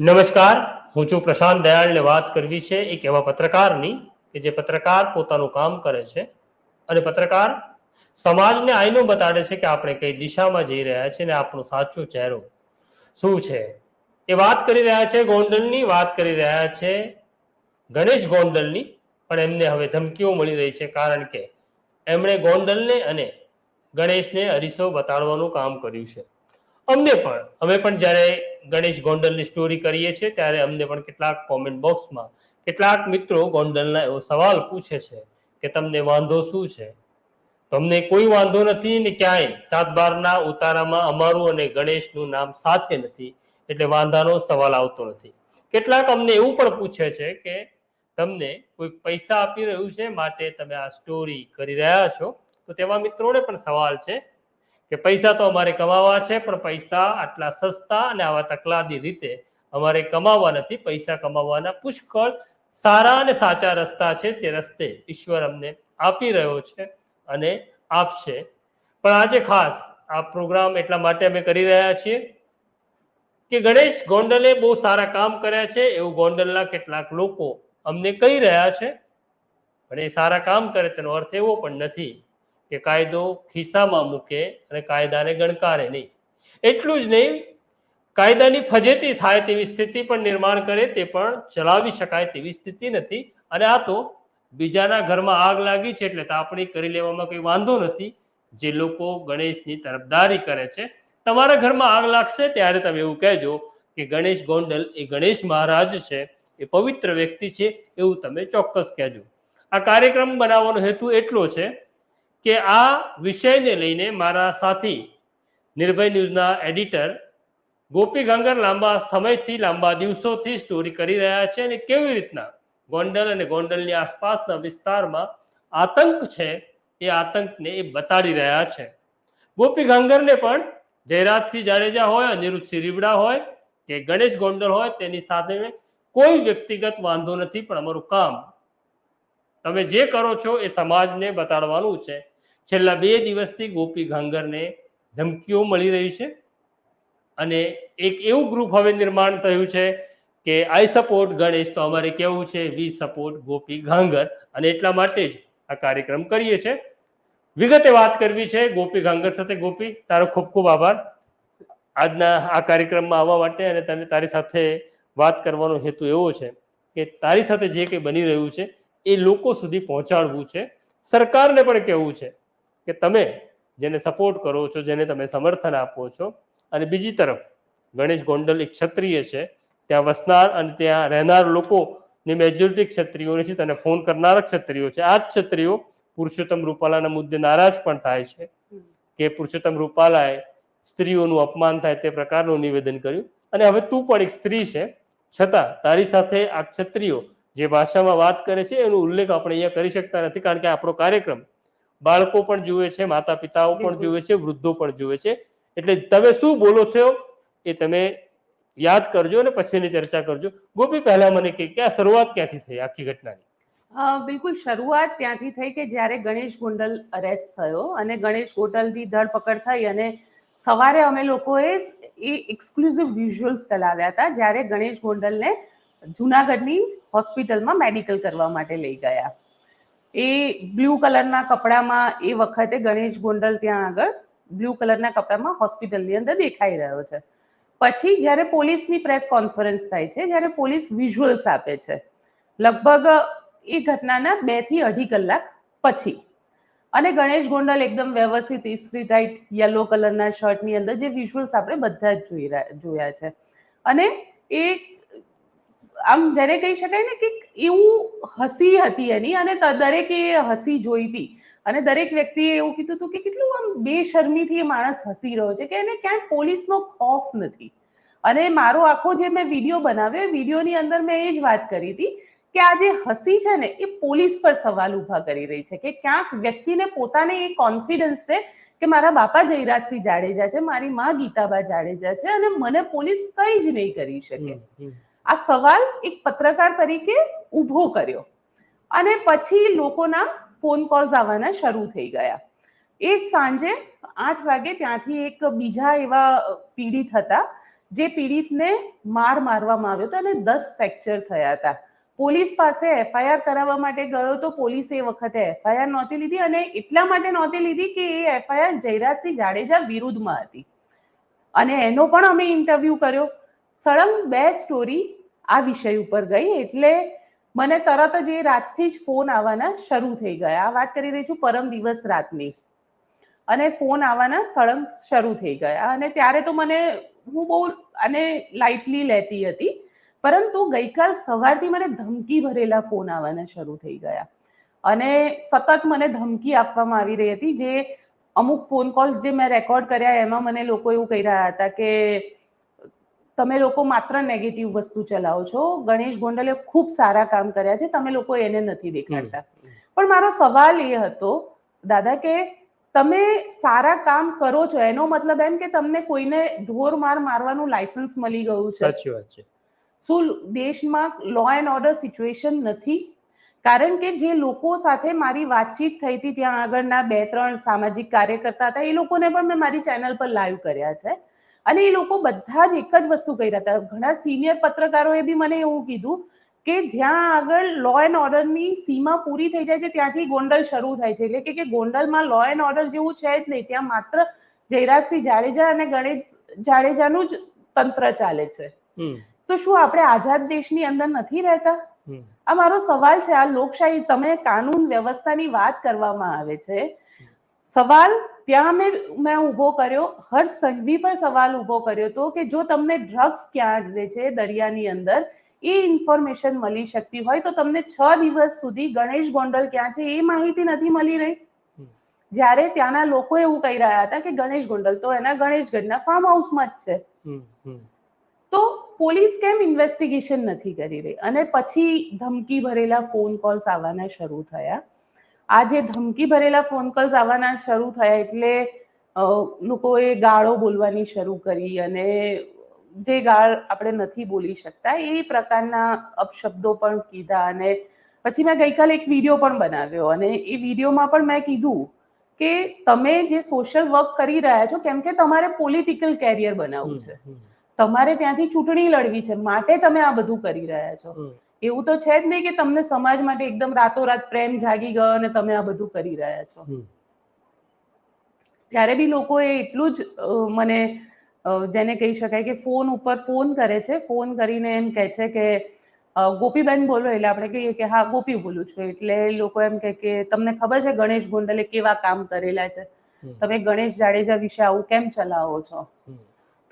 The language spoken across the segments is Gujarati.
નમસ્કાર. હું છું પ્રશાંત દયાળને વાત કરવી છે એક એવા પત્રકારની કે જે પત્રકાર પોતાનું કામ કરે છે અને પત્રકાર સમાજને આઈનો બતાડે છે કે આપણે કઈ દિશામાં જઈ રહ્યા છીએ અને આપણો સાચો ચહેરો શું છે? એ વાત કરી રહ્યા છે ગોંડલની, વાત કરી રહ્યા છે ગણેશ ગોંડલની, પણ એમને હવે ધમકીઓ મળી રહી છે કારણ કે એમણે ગોંડલને અને ગણેશને અરીસો બતાડવાનું કામ કર્યું છે. અમને પણ, અમે પણ જ્યારે ગણેશ ગોંડલની સ્ટોરી કરીએ છીએ, ત્યારે અમને પણ કેટલાક કોમેન્ટ બોક્સમાં કેટલાક મિત્રો ગોંડલના એવો સવાલ પૂછે છે કે તમને વાંધો શું છે? તમને કોઈ વાંધો નથી ને ક્યાંય? સાત બારના ઉતારામાં અમારું અને ગણેશનું નામ સાથે નથી, એટલે વાંધાનો સવાલ આવતો નથી. કેટલાક અમને એવું પણ પૂછે છે કે તમને કોઈ પૈસા આપી રહ્યું છે માટે તમે આ સ્ટોરી કરી રહ્યા છો? તો તેવા મિત્રોને પણ સવાલ છે. કે પૈસા તો અમારે કમાવા છે, પણ પૈસા આટલા સસ્તા અને આવા તકલાદી રીતે અમારે કમાવા નથી, પૈસા કમાવાના પુષ્કળ સારા અને સાચા રસ્તા છે તે રસ્તે ઈશ્વર અમને આપી રહ્યો છે અને આપશે. પણ આજે ખાસ આ પ્રોગ્રામ એટલા માટે અમે કરી રહ્યા છીએ કે ગણેશ ગોંડલે બહુ સારા કામ કર્યા છે, એવું ગોંડલના કેટલાક લોકો અમને કહી રહ્યા છે. પણ એ સારા કામ કરે તેનો અર્થ એવો પણ નથી. કે કાયદો ખિસ્સામાં મૂકે અને કાયદાને ગણકારે નહીં. એટલું જ નહીં, કાયદાની ફજેતી થાય તેવી સ્થિતિ પણ નિર્માણ કરે તે પણ ચલાવી શકાય તેવી સ્થિતિ નથી. અને આ તો બીજાના ઘરમાં આગ લાગી છે એટલે તાપણી કરી લેવામાં કોઈ વાંધો નથી. જે લોકો ગણેશની તરફદારી કરે છે, તમારા ઘરમાં આગ લાગશે ત્યારે તમે એવું કહેજો કે ગણેશ ગોંડલ એ ગણેશ મહારાજ છે, એ પવિત્ર વ્યક્તિ છે એવું તમે ચોક્કસ કહેજો. આ કાર્યક્રમ બનાવવાનો હેતુ એટલો છે કે આ વિષયને લઈને મારા સાથી, નિર્ભય ન્યૂઝના એડિટર ગોપી ગંગર લાંબા સમયથી લાંબા દિવસોથી સ્ટોરી કરી રહ્યા છે અને કેવી રીતના ગોંડલ અને ગોંડલની આસપાસના વિસ્તારમાં આતંક છે એ આતંકને એ બતાડી રહ્યા છે. ગોપી ગાંગરને પણ જયરાજસિંહ જાડેજા હોય, અનિરુદ્ધસિંહ રીબડા હોય કે ગણેશ ગોંડલ હોય તેની સાથે કોઈ વ્યક્તિગત વાંધો નથી, પણ અમારું કામ તમે જે કરો છો એ સમાજને બતાડવાનું છે. છેલ્લા બે દિવસથી ગોપી ઘાંગરને ધમકીઓ મળી રહી છે અને એક એવું ગ્રુપ હવે નિર્માણ થયું છે કે આઈ સપોર્ટ ગણેશ તો અમારે કેવું છે? We support Gopi Ghangar. અને એટલા માટે જ આ કાર્યક્રમ કરીએ છીએ વિગતે વાત કરવી છે ગોપી ઘાંગર સાથે. ગોપી, તારો ખૂબ ખૂબ આભાર. આજના આ કાર્યક્રમમાં આવવા માટે અને તને તારી સાથે વાત કરવાનો હેતુ એવો છે કે તારી સાથે જે કંઈ બની રહ્યું છે એ લોકો સુધી પહોંચાડવું છે. સરકારને પણ કહેવું છે કે તમે જેને સપોર્ટ કરો છો જેને તમે સમર્થન આપો છો. અને બીજી તરફ ગણેશ ગોંડલ એક ક્ષત્રિય છે. ત્યાં વસનાર અને ત્યાં રહેનાર લોકોની મેજોરિટી ક્ષત્રિયો છે તને ફોન કરનાર ક્ષત્રિયો છે. આ જ ક્ષત્રિયો પુરુષોત્તમ રૂપાલાના મુદ્દે નારાજ પણ થાય છે કે પુરુષોત્તમ રૂપાલાએ સ્ત્રીઓનું અપમાન થાય તે પ્રકારનું નિવેદન કર્યું. અને હવે તું પણ એક સ્ત્રી છે. છતાં તારી સાથે આ ક્ષત્રિયો જે ભાષામાં વાત કરે છે એનો ઉલ્લેખ આપણે અહીંયા કરી શકતા નથી કારણ કે આપણો કાર્યક્રમ બાળકો પણ જુએ છે માતા પિતાઓ પણ જુએ છે વૃદ્ધો પણ જુએ છે. એટલે તમે શું બોલો છો એ તમે યાદ કરજો અને પછીની ચર્ચા કરજો. ગોપી પહેલા મને કે આ શરૂઆત ક્યાંથી થઈ આખી ઘટનાની? બિલકુલ શરૂઆત ત્યાંથી થઈ કે જ્યારે ગણેશ ગોંડલ અરેસ્ટ થયો અને ગણેશ ગોંડલની ધરપકડ થઈ અને સવારે અમે લોકોએ એ એક્સક્લુઝિવ વિઝ્યુઅલ્સ ચલાવ્યા હતા જ્યારે ગણેશ ગોંડલને જુનાગઢની હોસ્પિટલમાં મેડિકલ કરવા માટે લઈ ગયા. એ બ્લુ કલરના કપડામાં એ વખતે ગણેશ ગોંડલ ત્યાં આગળ બ્લુ કલરના કપડામાં હોસ્પિટલની અંદર દેખાઈ રહ્યો છે. પછી જ્યારે પોલીસની પ્રેસ કોન્ફરન્સ થાય છે, જ્યારે પોલીસ વિઝ્યુઅલ્સ આપે છે, લગભગ એ ઘટનાના બેથી અઢી કલાક પછી. અને ગણેશ ગોંડલ એકદમ વ્યવસ્થિત, ઇસ્ત્રી ટાઈટ, યલો કલરના શર્ટની અંદર જે વિઝ્યુઅલ્સ આપણે બધા જ જોઈ રહ્યા- જોયા છે. અને એ આમ જેને કહી શકાય ને કે એવું હસી હતી એની અને દરેકે હસી જોઈ હતી. અને દરેક વ્યક્તિએ એવું કીધું હતું કે કેટલું આમ બેશરમીથી એ માણસ હસી રહ્યો છે કે એને ક્યાંય પોલીસનો ખોફ નથી. અને મારો આખો જે મેં વીડિયો બનાવ્યો, એ વિડીયોની અંદર મેં એ જ વાત કરી હતી કે આ જે હસી છે ને, એ પોલીસ પર સવાલ ઊભા કરી રહી છે કે ક્યાંક વ્યક્તિને પોતાને એ કોન્ફિડન્સ છે કે મારા બાપા જયરાજસિંહ જાડેજા છે, મારી મા ગીતાબા જાડેજા છે અને મને પોલીસ કંઈ જ નહીં કરી શકે. આ સવાલ એક પત્રકાર તરીકે ઊભો કર્યો. અને પછી લોકોના ફોન કોલ્સ આવવાના શરૂ થઈ ગયા. એ સાંજે આઠ વાગે ત્યાંથી એક બીજા એવા પીડિત હતા, જે પીડિતને માર મારવામાં આવ્યો હતો અને દસ ફ્રેક્ચર થયા હતા. પોલીસ પાસે એફઆઈઆર કરાવવા માટે ગયો તો પોલીસે એ વખતે એફઆઈઆર નહોતી લીધી અને એટલા માટે નહોતી લીધી કે એ એફઆઈઆર જયરાજસિંહ જાડેજા વિરુદ્ધમાં હતી. અને એનો પણ અમે ઇન્ટરવ્યૂ કર્યો. સળંગ બે સ્ટોરી આ વિષય ઉપર ગઈ, એટલે મને તરત જ એ રાતથી જ ફોન આવવાના શરૂ થઈ ગયા. આ વાત કરી રહી છું પરમ દિવસ રાતની. અને ફોન આવવાના સળંગ શરૂ થઈ ગયા. અને ત્યારે તો મને હું બહુ આને લાઇટલી લેતી હતી, પરંતુ ગઈકાલ સવારથી મને ધમકી ભરેલા ફોન આવવાના શરૂ થઈ ગયા. અને સતત મને ધમકી આપવામાં આવી રહી હતી, જે અમુક ફોન કોલ્સ જે મેં રેકોર્ડ કર્યા, એમાં મને લોકો એવું કહી રહ્યા હતા કે તમે લોકો માત્ર નેગેટિવ વસ્તુ ચલાવો છો. ગણેશ ગોંડલે ખૂબ સારા કામ કર્યા છે. તમે લોકો એને નથી દેખાડતા. પણ મારો સવાલ એ હતો દાદા કે તમે સારા કામ કરો છો? એનો મતલબ એમ કે તમને કોઈને ઢોર માર મારવાનું લાયસન્સ મળી ગયું છે. સાચી વાત છે. શું દેશમાં લો એન્ડ ઓર્ડર સિચ્યુએશન નથી? કારણ કે જે લોકો સાથે મારી વાતચીત થઈ હતી ત્યાં આગળના બે ત્રણ સામાજિક કાર્યકર્તા હતા એ લોકોને પણ મેં મારી ચેનલ પર લાઈવ કર્યા છે. અને એ લોકો બધા જ એક જ વસ્તુ કહી રહ્યા હતા. ઘણા સિનિયર પત્રકારોએ બી મને એવું કીધું કે જ્યાં આગળ લો એન્ડ ઓર્ડરની સીમા પૂરી થઈ જાય છે ત્યાંથી ગોંડલ શરૂ થાય છે. એટલે કે ગોંડલમાં લો એન્ડ ઓર્ડર જેવું છે જ નહીં. ત્યાં માત્ર જયરાજસિંહ જાડેજા અને ગણેશ જાડેજાનું જ તંત્ર ચાલે છે. તો શું આપણે આઝાદ દેશની અંદર નથી રહેતા? આ મારો સવાલ છે. આ લોકશાહી તમે કાનૂન વ્યવસ્થાની વાત કરવામાં આવે છે. સવાલ ત્યાં મેં મેં ઊભો કર્યો હર્ષ સંઘવી પર સવાલ ઊભો કર્યો હતો કે જો તમને ડ્રગ્સ ક્યાં જ છે દરિયાની અંદર એ ઇન્ફોર્મેશન મળી શકતી હોય તો તમને છ દિવસ સુધી ગણેશ ગોંડલ ક્યાં છે એ માહિતી નથી મળી રહી. જ્યારે ત્યાંના લોકો એવું કહી રહ્યા હતા કે ગણેશ ગોંડલ તો એના ગણેશગઢના ફાર્મ હાઉસમાં જ છે. તો પોલીસ કેમ ઇન્વેસ્ટિગેશન નથી કરી રહી? અને પછી ધમકી ભરેલા ફોન કોલ્સ આવવાના શરૂ થયા. આ જે ધમકી ભરેલા ફોન કોલ્સ આવવાના શરૂ થયા એટલે લોકોએ ગાળો બોલવાની શરૂ કરી અને જે ગાળ આપણે નથી બોલી શકતા એ પ્રકારના અપશબ્દો પણ કીધા અને પછી મેં ગઈકાલે એક વીડિયો પણ બનાવ્યો અને એ વિડીયોમાં પણ મેં કીધું કે તમે જે સોશિયલ વર્ક કરી રહ્યા છો કેમ કે તમારે પોલિટિકલ કેરિયર બનાવવું છે. તમારે ત્યાંથી ચૂંટણી લડવી છે માટે તમે આ બધું કરી રહ્યા છો. એવું તો છે જ નહીં કે તમને સમાજ માટે એકદમ રાતોરાત પ્રેમ જાગી ગયો અને તમે આ બધું કરી રહ્યા છો. ત્યારે બી લોકોએ એટલું જ મને જેને કહી શકાય કે ફોન ઉપર ફોન કરે છે. ફોન કરીને એમ કહે છે કે ગોપીબેન બોલો એટલે આપણે કહીએ કે હા ગોપી બોલું છું. એટલે લોકો એમ કહે કે તમને ખબર છે ગણેશ ગોંડલે કેવા કામ કરેલા છે? તમે ગણેશ જાડેજા વિશે આવું કેમ ચલાવો છો.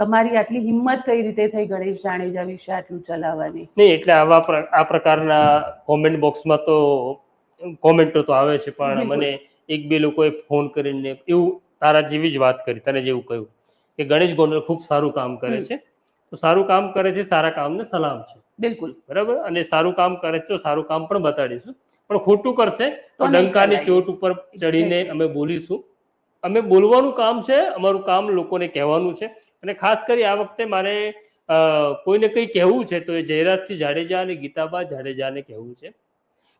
તમારી આટલી હિંમત કઈ રીતે થઈ ગણેશ જાણેજા વિશે આટલું ચલાવવાની? નહીં એટલે આવા આ પ્રકારના કોમેન્ટ બોક્સમાં તો કોમેન્ટો તો આવે છે પણ મને એક બે લોકોએ ફોન કરીને એવું તારા જેવી જ વાત કરી તને જેવું કહ્યું કે ગણેશ ગોંડલ ખૂબ સારું કામ કરે છે. તો સારું કામ કરે છે સારા કામને સલામ છે. બિલકુલ. બરાબર? અને સારું કામ કરે છે તો સારું કામ પણ બતાડીશું. પણ ખોટું કરશે તો તો ડંકાની ચોટ ઉપર ચડીને અમે બોલીશું. અમે બોલવાનું કામ છે અમારું કામ લોકોને કહેવાનું છે. અને ખાસ કરી આ વખતે મારે કોઈને કંઈ કહેવું છે તો એ જયરાજસિંહ જાડેજા અને ગીતાબા જાડેજાને કહેવું છે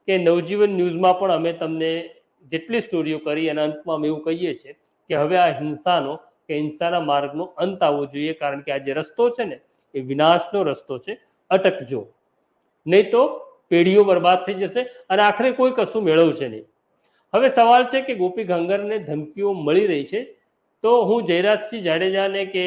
કે નવજીવન ન્યૂઝમાં પણ અમે તમને જેટલી સ્ટોરીઓ કરી એના અંતમાં અમે એવું કહીએ છીએ કે હવે આ હિંસાનો કે હિંસાના માર્ગનો અંત આવવો જોઈએ કારણ કે આ જે રસ્તો છે ને એ વિનાશનો રસ્તો છે. અટકજો નહીં તો પેઢીઓ બરબાદ થઈ જશે અને આખરે કોઈ કશું મેળવશે નહીં. હવે સવાલ છે કે ગોપી ગંગરને ધમકીઓ મળી રહી છે તો હું જયરાજસિંહ જાડેજાને કે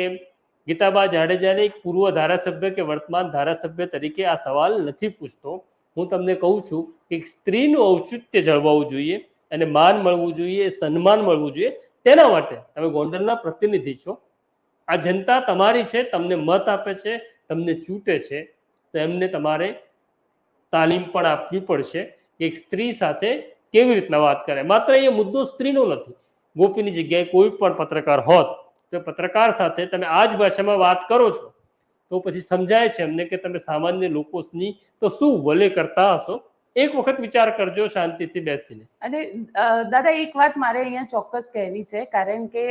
ગીતાબા જાડેજાને એક પૂર્વ ધારાસભ્ય કે વર્તમાન ધારાસભ્ય તરીકે આ સવાલ નથી પૂછતો. હું તમને કહું છું કે સ્ત્રીનું ઔચિત્ય જળવાવું જોઈએ અને માન મળવું જોઈએ, સન્માન મળવું જોઈએ તેના માટે તમે ગોંડલના પ્રતિનિધિ છો. આ જનતા તમારી છે, તમને મત આપે છે, તમને ચૂંટે છે. તો એમને તમારે તાલીમ પણ આપવી પડશે કે સ્ત્રી સાથે કેવી રીતના વાત કરે. માત્ર એ મુદ્દો સ્ત્રીનો નથી. ગોપીની જગ્યાએ કોઈ પણ પત્રકાર હોત, તો પત્રકાર સાથે તમે આ જ ભાષામાં વાત કરો છો. તો પછી સમજાય છે એમને કે તમે સામાન્ય લોકોની તો શું વલે કરતા હશો? એક વખત વિચાર કરજો શાંતિથી બેસીને. અને દાદા, એક વાત મારે અહીંયા ચોક્કસ કહેવી છે, કારણ કે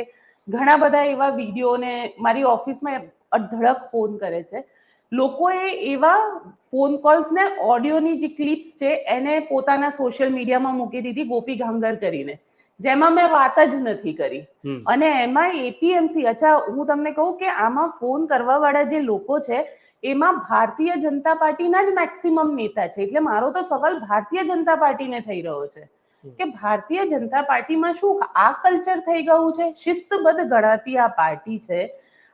ઘણા બધા એવા વિડીયોને મારી ઓફિસમાં અઢળક ફોન કરે છે. લોકોએ એવા ફોન કોલ્સને ઓડિયોની જે ક્લિપ્સ છે, એને પોતાના સોશિયલ મીડિયામાં મૂકી દીધી ગોપી ગાંગર કરીને. જેમાં મેં વાત જ નથી કરી. અને એમાં એપીએમસી અચ્છા હું તમને કહું કે આમાં ફોન કરવા વાળા જે લોકો છે એમાં ભારતીય જનતા પાર્ટીના જ મેક્સિમમ નેતા છે. એટલે મારો તો સવાલ ભારતીય જનતા પાર્ટીને થઈ રહ્યો છે. કે ભારતીય જનતા પાર્ટીમાં શું આ કલ્ચર થઈ ગયું છે? શિસ્તબદ્ધ ગણાતી આ પાર્ટી છે.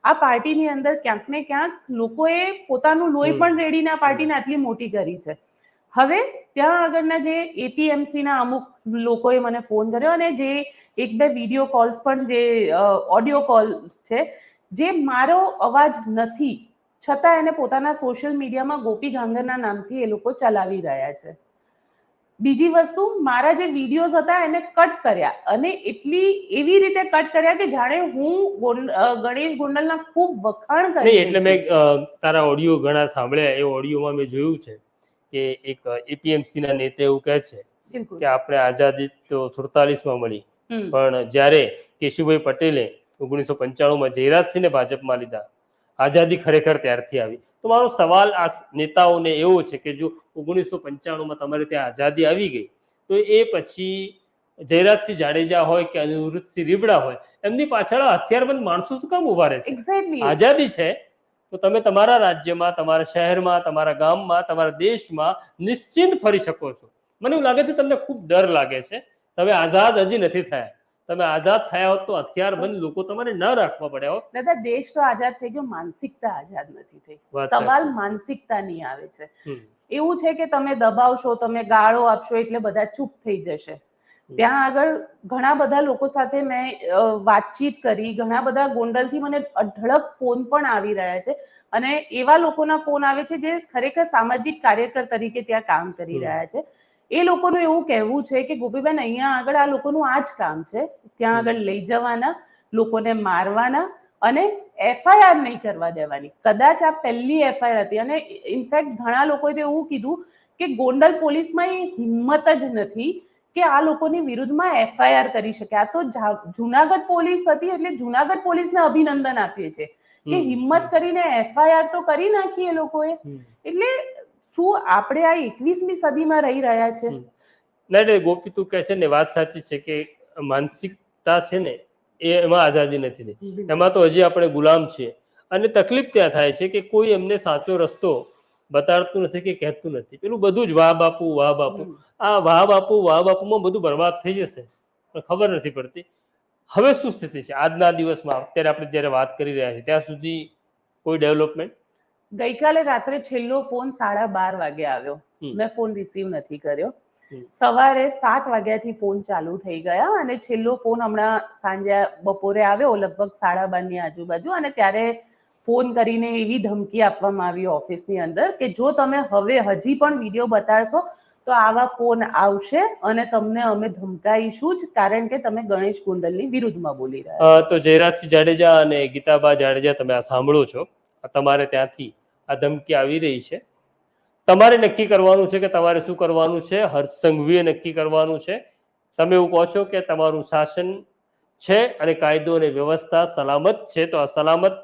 આ પાર્ટીની અંદર ક્યાંક ને ક્યાંક લોકોએ પોતાનું લોહી પણ રેડીને આ પાર્ટીને આટલી મોટી કરી છે. હવે ત્યાં આગળના જે એપીએમસી ના અમુક લોકોએ મને ફોન કર્યો અને જે એક બે વીડિયો કોલ્સ પણ જે ઓડિયો કોલ્સ છે જે મારો અવાજ નથી છતાં એને પોતાના સોશિયલ મીડિયામાં ગોપી ગાંગરના નામથી એ લોકો ચલાવી રહ્યા છે. બીજી વસ્તુ મારા જે વિડીયોઝ હતા એને કટ કર્યા અને એટલી એવી રીતે કટ કર્યા કે જાણે હું ગણેશ ગોંડલના ખૂબ વખાણ કરી એટલે મેં તારા ઓડિયો ઘણા સાંભળ્યા એ ઓડિયોમાં મેં જોયું છે. કે એક એપીએમસી ના નેતા એવું કહે છે કે આપણે આઝાદી તો સુડતાલીસમાં મળી પણ જ્યારે કેશુભાઈ પટેલે ઓગણીસો પંચાણુંમાં જયરાજસિંહને ભાજપમાં લીધા આઝાદી ખરેખર ત્યારથી આવી. તો મારો સવાલ આ નેતાઓને એવો છે કે જો ઓગણીસો પંચાણુંમાં તમારે ત્યાં આઝાદી આવી ગઈ તો એ પછી જયરાજસિંહ જાડેજા હોય કે અનિરુદ્ધસિંહ રીબડા હોય એમની પાછળ હથિયારબંધ માણસો શું કામ ઊભા રહે છે? આઝાદી છે તો તમે તમારા રાજ્યમાં તમારા શહેરમાં તમારા ગામમાં તમારા દેશમાં નિશ્ચિંત ફરી શકો છો. મને એવું લાગે છે તમને ખૂબ ડર લાગે છે. તમે આઝાદ હજી નથી થયા. તમે આઝાદ થયા હોત તો હથિયારબંધ લોકો તમારે ન રાખવા પડ્યા હોત. દાદા દેશ તો આઝાદ થઈ ગયો માનસિકતા આઝાદ નથી થઈ. સવાલ. માનસિકતાની આવે છે. એવું છે કે તમે દબાવશો તમે ગાળો આપશો એટલે બધા ચૂપ થઈ જશે. ત્યાં આગળ ઘણા બધા લોકો સાથે મેં વાતચીત કરી. ઘણા બધા ગોંડલથી મને અઢળક ફોન પણ આવી રહ્યા છે. અને એવા લોકોના ફોન આવે છે જે ખરેખર સામાજિક કાર્યકર તરીકે ત્યાં કામ કરી રહ્યા છે. એ લોકોનું એવું કહેવું છે કે ગોપીબેન અહીંયા આગળ આ લોકોનું આ જ કામ છે. ત્યાં આગળ લઈ જવાના લોકોને મારવાના અને એફઆઈઆર નહીં કરવા દેવાની. કદાચ આ પહેલી એફઆઈઆર હતી. અને ઇનફેક્ટ ઘણા લોકોએ તો એવું કીધું કે ગોંડલ પોલીસમાં એ હિંમત જ નથી. કે આ લોકોની વિરુદ્ધમાં એફઆઈઆર કરી શકે. આ તો જુનાગઢ પોલીસ હતી એટલે જુનાગઢ પોલીસને અભિનંદન આપીએ છે કે હિંમત કરીને એફઆઈઆર તો કરી નાખી એ લોકોએ. એટલે શું આપણે આ એકવીસમી સદીમાં રહી રહ્યા છે? હમ. ના એટલે ગોપી તું કહે છે ને વાત સાચી છે કે માનસિકતા છે ને એ એમાં આઝાદી નથી એમાં તો હજી આપણે ગુલામ છીએ. અને તકલીફ ત્યાં થાય છે કે કોઈ એમને સાચો રસ્તો બતાડતું નથી કે કહેતું નથી. પેલું બધું જ વાહ બાપુ વાહ બાપુ. આ વાહ બાપુ વાહ બાપુમાં બધું બરબાદ થઈ જશે. પણ ખબર નથી પડતી. હવે શું સ્થિતિ છે? આજના દિવસમાં અત્યારે આપણે જ્યારે વાત કરી રહ્યા છીએ ત્યાં સુધી કોઈ ડેવલપમેન્ટ ગઈકાલે રાત્રે છેલ્લો ફોન સાડા બાર વાગે આવ્યો. મેં ફોન રિસીવ નથી કર્યો. સવારે સાત વાગ્યાથી ફોન ચાલુ થઈ ગયા અને છેલ્લો ફોન હમણાં સાંજે બપોરે આવ્યો લગભગ સાડા બારની આજુબાજુ. અને ત્યારે ફોન કરીને એવી ધમકી આપવામાં આવી ઓફિસની અંદર કે જો તમે હવે હજી પણ વીડિયો બતાડશો, તો આવા ફોન આવશે અને તમને અમે ધમકાઈશું જ, કારણ કે તમે ગણેશ કુંડલની વિરુદ્ધમાં બોલી રહ્યા તો જયરાજસિંહ જાડેજા અને ગીતાબા જાડેજા તમે આ સાંભળો છો. તમારે ત્યાંથી આ ધમકી આવી રહી છે. તમારે નક્કી કરવાનું છે કે તમારે શું કરવાનું છે? હર્ષ નક્કી કરવાનું છે. તમે એવું કહો છો કે તમારું શાસન છે અને કાયદો અને વ્યવસ્થા સલામત છે, તો આ સલામત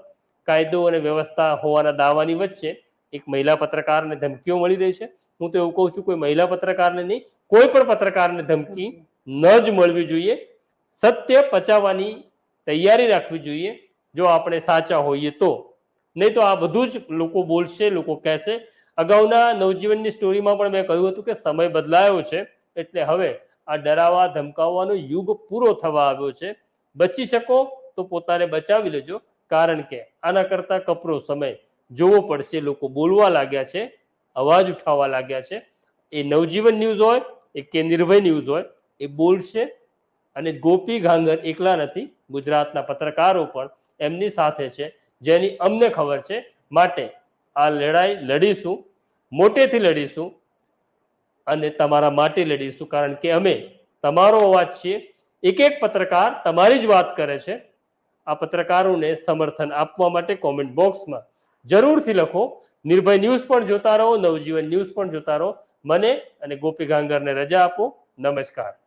કાયદો અને વ્યવસ્થા હોવાના દાવાની વચ્ચે એક મહિલા પત્રકારને ધમકીઓ મળી રહી છે. હું તો એવું કહું છું, કોઈ મહિલા પત્રકારને નહીં, કોઈ પણ પત્રકારને ધમકી ન જ મળવી જોઈએ. સત્ય પચાવવાની તૈયારી રાખવી જોઈએ, જો આપણે સાચા હોઈએ તો. નહીં તો આ બધું જ લોકો બોલશે, લોકો કહેશે. અગાઉના નવજીવનની સ્ટોરીમાં પણ મેં કહ્યું હતું કે સમય બદલાયો છે, એટલે હવે આ ડરાવા, ધમકાવવાનો યુગ પૂરો થવા આવ્યો છે. બચી શકો તો પોતાને બચાવી લેજો. કારણ કે આના કરતા કપરો સમય જોવો પડશે. લોકો બોલવા લાગ્યા છે, અવાજ ઉઠાવવા લાગ્યા છે. એ નવજીવન ન્યૂઝ હોય, એ કે નિર્ભય ન્યૂઝ હોય, એ બોલશે અને ગોપી ઘાંગર એકલા નથી, ગુજરાતના પત્રકારો પણ એમની સાથે છે. જેની અમને ખબર છે, માટે આ લડાઈ લડીશું, મોટેથી લડીશું અને તમારા માટે લડીશું. કારણ કે અમે તમારો અવાજ છીએ. એક એક પત્રકાર તમારી જ વાત કરે છે. આ પત્રકારોને સમર્થન આપવા માટે કોમેન્ટ બોક્સમાં જરૂરથી લખો. નિર્ભય ન્યૂઝ પણ જોતા રહો, નવજીવન ન્યૂઝ પણ જોતા રહો. મને અને ગોપી ગાંગરને રજા આપો. નમસ્કાર.